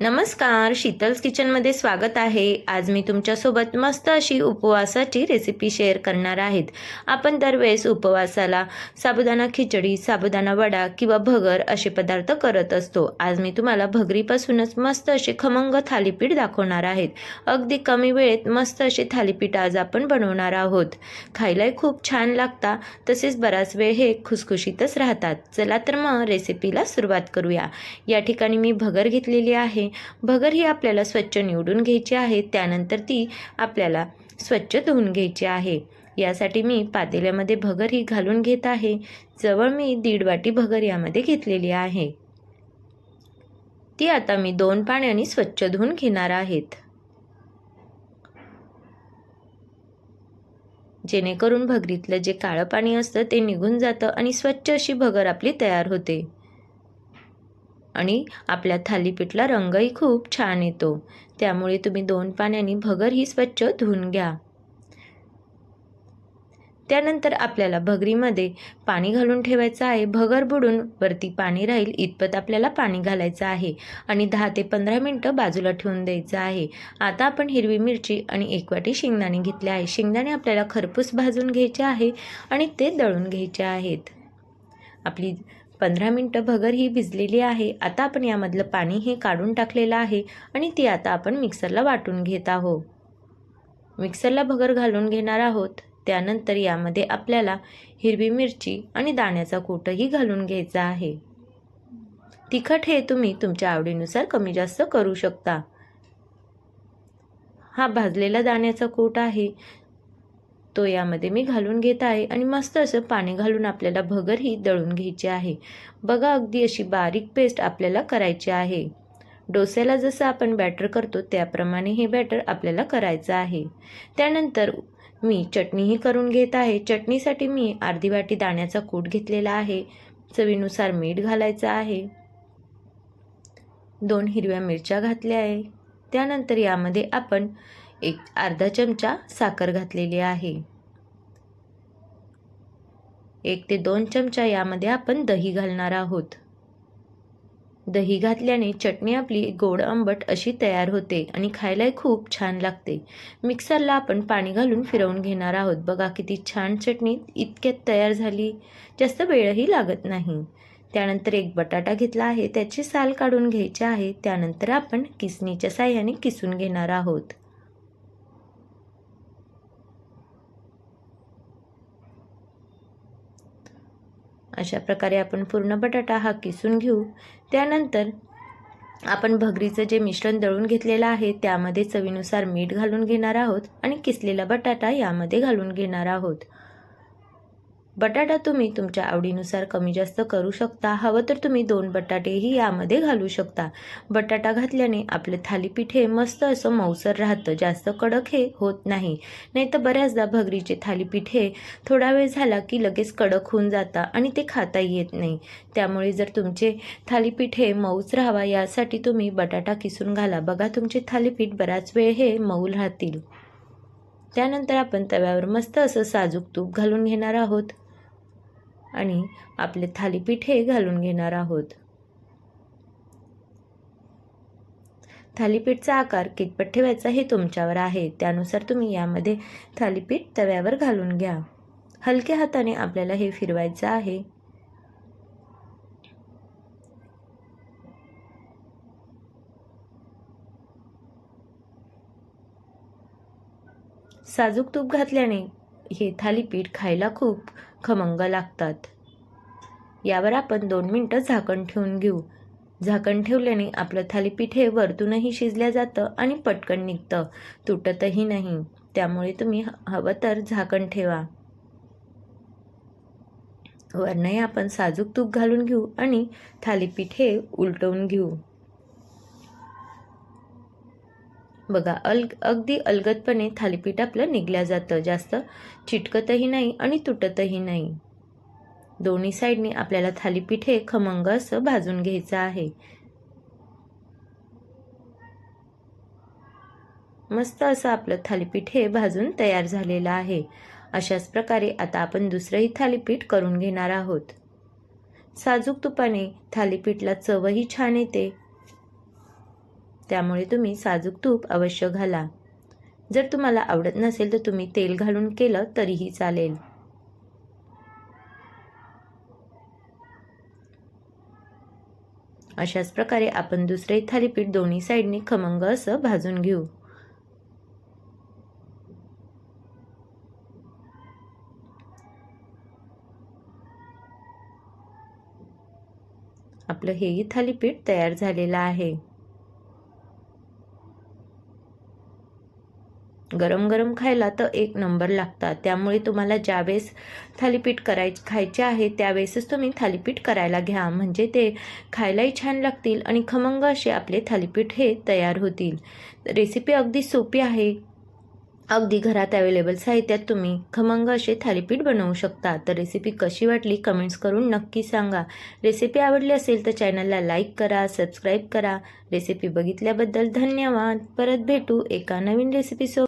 नमस्कार शीतल्स किचनमध्ये स्वागत आहे. आज मी तुमच्यासोबत मस्त अशी उपवासाची रेसिपी शेअर करणार आहेत. आपण दरवेळेस उपवासाला साबुदाणा खिचडी साबुदाणा वडा किंवा भगर असे पदार्थ करत असतो. आज मी तुम्हाला भगरीपासूनच मस्त असे खमंग थालीपीठ दाखवणार आहेत. अगदी कमी वेळेत मस्त असे थालीपीठ आज आपण बनवणार आहोत. खायलाही खूप छान लागता तसेच बराच वेळ हे खुसखुशीतच राहतात. चला तर मग रेसिपीला सुरुवात करूया. या ठिकाणी मी भगर घेतलेली आहे. भगर ही आपल्याला स्वच्छ निवडून घ्यायची आहे त्यानंतर ती आपल्याला स्वच्छ धुवून घ्यायची आहे. यासाठी मी पातेल्यामध्ये भगर ही घालून घेत आहे. जवळ मी दीड वाटी भगर यामध्ये घेतलेली आहे. ती आता मी दोन पाण्याने स्वच्छ धुवून घेणार आहेत. जेणेकरून भगरीतलं जे काळं पाणी असतं ते निघून जातं आणि स्वच्छ अशी भगर आपली तयार होते. आणि आपल्या थालीपीठला रंगही खूप छान येतो. त्यामुळे तुम्ही दोन पाण्याने भगर ही स्वच्छ धुवून घ्या. त्यानंतर आपल्याला भगरीमध्ये पाणी घालून ठेवायचं आहे. भगर बुडून वरती पाणी राहील इतपत आपल्याला पाणी घालायचं आहे आणि दहा ते पंधरा मिनटं बाजूला ठेवून द्यायचं आहे. आता आपण हिरवी मिरची आणि एक वाटी शेंगदाणे घेतले आहे. शेंगदाणे आपल्याला खरपूस भाजून घ्यायचे आहे आणि ते दळून घ्यायचे आहेत. आपली पंधरा मिनटं भगर ही भिजलेली आहे. आता आपण यामधलं पाणी हे काढून टाकलेलं आहे आणि ती आता आपण मिक्सरला वाटून घेत आहोत. मिक्सरला भगर घालून घेणार आहोत. त्यानंतर यामध्ये आपल्याला हिरवी मिरची आणि दाण्याचा कूटही घालून घ्यायचा आहे. तिखट हे तुम्ही तुमच्या आवडीनुसार कमी जास्त करू शकता. हा भाजलेला दाण्याचा कूट आहे. तो यामध्ये मी घालून घेत आहे आणि मस्त असं पाणी घालून आपल्याला भगर ही दळून घ्यायची आहे. बघा अगदी अशी बारीक पेस्ट आपल्याला करायची आहे. डोस्याला जसं आपण बॅटर करतो त्याप्रमाणे हे बॅटर आपल्याला करायचं आहे. त्यानंतर मी चटणीही करून घेत आहे. चटणीसाठी मी अर्धी वाटी दाण्याचा कूट घेतलेला आहे. चवीनुसार मीठ घालायचं आहे. दोन हिरव्या मिरच्या घातल्या आहे. त्यानंतर यामध्ये आपण एक अर्धा चमचा साखर घातलेली आहे. एक ते दोन चमचा यामध्ये आपण दही घालणार आहोत. दही घातल्याने चटणी आपली गोड आंबट अशी तयार होते आणि खायलाही खूप छान लागते. मिक्सरला आपण पाणी घालून फिरवून घेणार आहोत. बघा किती छान चटणी इतक्यात तयार झाली. जास्त वेळही लागत नाही. त्यानंतर एक बटाटा घेतला आहे. त्याची साल काढून घ्यायची आहे. त्यानंतर आपण किसणीच्या साह्याने किसून घेणार आहोत. अशा प्रकारे आपण पूर्ण बटाटा हा किसून घेऊ. त्यानंतर आपण भगरीचं जे मिश्रण दळून घेतलेलं आहे त्यामध्ये चवीनुसार मीठ घालून घेणार आहोत आणि किसलेला बटाटा यामध्ये घालून घेणार आहोत. बटाटा तुम्ही तुमच्या आवडीनुसार कमी जास्त करू शकता. हवं तर तुम्ही दोन बटाटेही यामध्ये घालू शकता. बटाटा घातल्याने आपले थालीपीठ हे मस्त असं मऊसर राहतं. जास्त कडक हे होत नाही. नाही तर बऱ्याचदा भगरीचे थालीपीठ हे थोडा वेळ झाला की लगेच कडक होऊन जाता आणि ते खाता येत नाही. त्यामुळे जर तुमचे थालीपीठ हे मऊच राहावा यासाठी तुम्ही बटाटा किसून घाला. बघा तुमचे थालीपीठ बराच वेळ हे मऊ राहतील. त्यानंतर आपण तव्यावर मस्त असं साजूक तूप घालून घेणार आहोत. आणि आपले थालीपीठ हे घालून घेणार आहोत. थालीपीठचा आकार कितपत ठेवायचा हे तुमच्यावर आहे त्यानुसार तुम्ही यामध्ये थालीपीठ तव्यावर घालून घ्या. हलक्या हाताने आपल्याला हे फिरवायचं आहे. साजूक तूप घातल्याने हे थालीपीठ खायला खूप खमंग लागतात. यावर आपण दोन मिनटं झाकण ठेवून घेऊ. झाकण ठेवल्याने आपलं थालीपीठ हे वरतूनही शिजल्या जातं आणि पटकन निघतं. तुटतही नाही. त्यामुळे तुम्ही हवं तर झाकण ठेवा. वरनही आपण साजूक तूप घालून घेऊ आणि थालीपीठ हे उलटवून घेऊ. बघा अल अगदी अलगदपणे थालीपीठ आपलं निघल्या जातं. जास्त चिटकतही नाही आणि तुटतही नाही. दोन्ही साईडने आपल्याला थालीपीठ हे खमंग असं भाजून घ्यायचं आहे. मस्त असं आपलं थालीपीठ हे भाजून तयार झालेलं आहे. अशाच प्रकारे आता आपण दुसरंही थालीपीठ करून घेणार आहोत. साजूक तुपाने थालीपीठला चवही छान येते. त्यामुळे तुम्ही साजूक तूप अवश्य घाला. जर तुम्हाला आवडत नसेल तर तुम्ही तेल घालून केलं तरीही चालेल. अशाच प्रकारे आपण दुसरे थालीपीठ दोन्ही साईडने खमंग असं भाजून घेऊ. आपलं हेही थालीपीठ तयार झालेलं आहे. गरम गरम खायला तर एक नंबर लागतात. त्यामुळे तुम्हाला ज्यावेळेस थालीपीठ कराय खायचे आहे त्यावेळेसच तुम्ही थालीपीठ करायला घ्या. म्हणजे ते खायलाही छान लागतील आणि खमंग असे आपले थालीपीठ हे तयार होतील. रेसिपी अगदी सोपी आहे. अगदी घरात अवेलेबल साहित्यात तुम्ही खमंग असे थालीपीठ बनवू शकता. तर रेसिपी कशी वाटली कमेंट्स करून नक्की सांगा. रेसिपी आवडली असेल तर चॅनलला लाईक करा सबस्क्राईब करा. रेसिपी बघितल्याबद्दल धन्यवाद. परत भेटू एका नवीन रेसिपीसोबत.